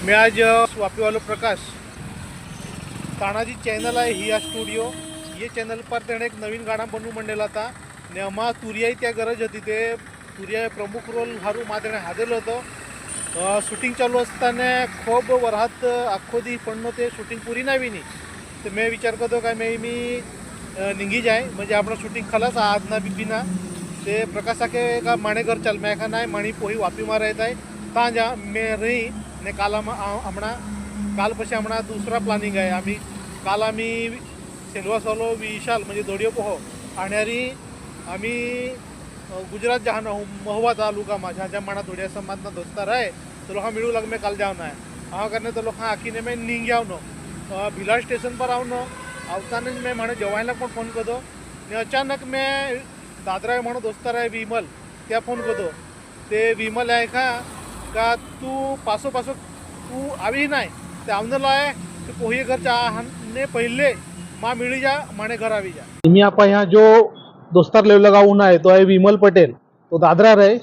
मी आज वापीवालो प्रकाश. तानाजी चॅनल आहे हिया स्टुडिओ हे चॅनल पर त्याने एक नवीन गाणं बनवू म्हणलेला होता नेमा अमा त्या गरज होती ते. तुर्या प्रमुख रोल हारू मा त्याने हाजरलं होतं. शूटिंग चालू असताना खूप वरात अख्खो दी पण ते शूटिंग पुरी नाही विनी. तर मी विचार करतो काय मी मी निघी जाय. म्हणजे आपण शूटिंग खलाच आज ना बिपिना ते प्रकाशा के का माणेघर चल मैं का नाही माणी पोही वापी मारायत आहे. ता जा मैं रही. ने काल आम- आ- हमणा काल पशी हमणा दुसरा प्लॅनिंग आहे आम्ही काल आम्ही सेल्वा सोलो विशाल म्हणजे दोडियो पोहो आणणारी आम्ही अ, गुजरात जहान महुवा तालुका माझ्या ज्या मना धोडिया समाजना दोस्तार आहे तो लोक मिळू लाग मैं काल जावना आहे हा करणे तो लोक आखीने मैं निंग्यावनो भिलाड स्टेशन पर आवनो આવતાને જ મેં મને જવાઈલા પણ ફોન કર્યો ને અચાનક મેં દાદરાએ મારો દોસ્તાર आहे વિમલ ત્યાં ફોન કર્યો તે વિમલ आहे का का तू पासो पासो तू આવી नाही તે આવનેલો आहे ते पोही घरच्या ने पहिले मा मिळी जा माने घर આવી जा मी आपण ह्या जो दोस्तार लेव लगावून आहे तो आहे विमल पटेल तो दादरा રહે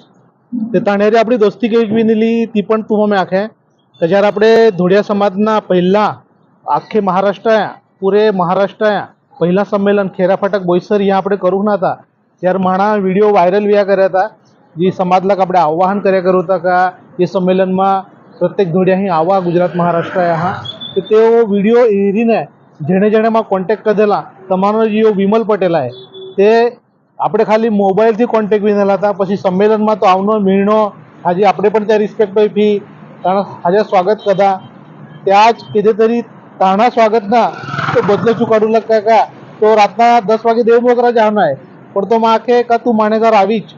તે તાણેરી આપણી દોસ્તી કેવી બનેલી તી પણ તું અમે આખે કે જ્યારે આપણે ધોળિયા સમાજના પહેલા આખે મહારાષ્ટ્ર પૂરે મહારાષ્ટ્ર પહેલા સંમેલન ખેરા ફાટક બોઈસર અહીંયા આપણે કરું ના હતા ત્યારે માણા વિડીયો વાયરલ વ્યા કર્યા હતા જે સમાજલા આપણે આહ્વાન કર્યા કર્યું હતા કે એ સંમેલનમાં પ્રત્યેક ધોળિયા અહીં આવા ગુજરાત મહારાષ્ટ્ર હા તો તેઓ વિડીયો એરીને જેણે જેણે માં કોન્ટેક્ટ કરેલા તમારો જે વિમલ પટેલ आहे તે આપણે ખાલી મોબાઈલથી કોન્ટેક્ટ વિનેલા હતા પછી સંમેલનમાં તો આવનો મિળનો આજે આપણે પણ ત્યાં રિસ્પેક્ટ આપી તાણા આજે સ્વાગત કદા ત્યાં જ किती तरी તાણા સ્વાગતના તો બદલે ચુકાડું લાગતા का તો રાતના દસ વાગે દેવ મોગરા જવાનું आहे પણ તો માકે का तू માણેઘર આવી જ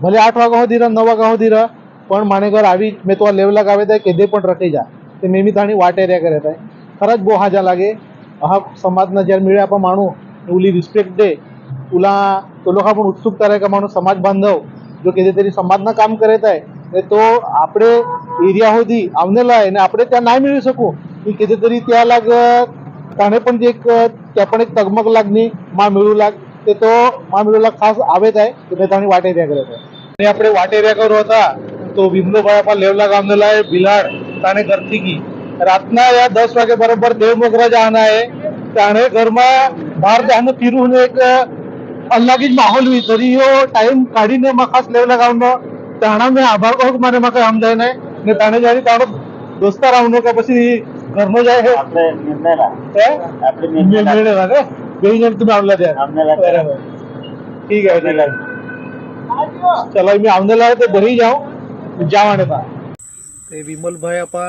ભલે આઠ વાગ્યા સુધી રહ નવ વાગ્યા સુધી રહ પણ માણેકર આવી મેં તો આ લેવલા આવે ત્યાં કીધે પણ રખી જા તે મેં બી તાણી વાટ એર્યા કરે થાય ખરંજ બહુ હાજા લાગે હા સમાજના જ્યારે મેળે આપણા માણું ઓલી રિસ્પેક્ટ દે तुला तो लोक आपण उत्सुकता आहे का माणूस समाज बांधव. जो कितीतरी समाजनं काम करत आहे ने तो आपले एरिया होती आवनेला आहे आणि आपण त्या नाही मिळू शकू. की कितीतरी त्या लाग त्याने पण एक त्या पण एक तगमग लागणी मा मिळू लाग. ते तो मा मिळू लाग खास आवेत आहे तुम्ही त्याने वाटेरिया करत आहे. आणि आपण वाटेरिया करू होता तो विमलो बाळापा लेवला गांधला आहे बिलाड ताने करते की. रातना या दस वाजे बरोबर देवमोगरा जाना आहे. त्याने गरमा बाहेर जाणं फिरून एक अल्लागीच माहोल हुई तरी हो टाइम काढी काढीने मखास लेवला गावन. त्याना मी आभार करू माने मका हम जाय नाही ताने जारी ताडो दोस्ता राहून का पशी गरम जाय हे. आपले निर्णयला आपले निर्णयला का? बेईन तुम्ही आमला द्या. ठीक आहे चला मी आमदारला ते बरी जाऊ. जावाने पा ते विमलभाई आपा